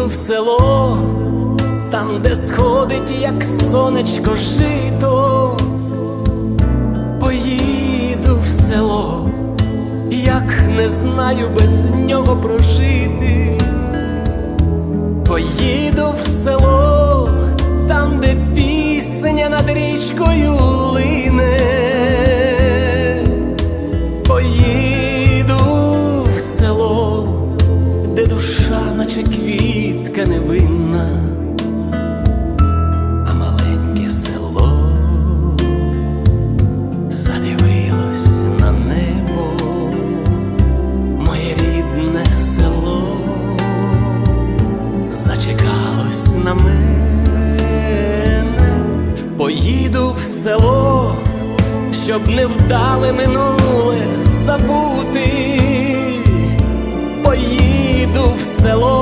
Поїду в село, там, де сходить, як сонечко жито. Поїду в село, як не знаю без нього прожити. Поїду в село, там, де пісня над річкою лине. Поїду в село, де душа, наче квітка невинна, а маленьке село задивилось на небо, моє рідне село зачекалось на мене, поїду в село, щоб невдале минуле забути. Поїду в село,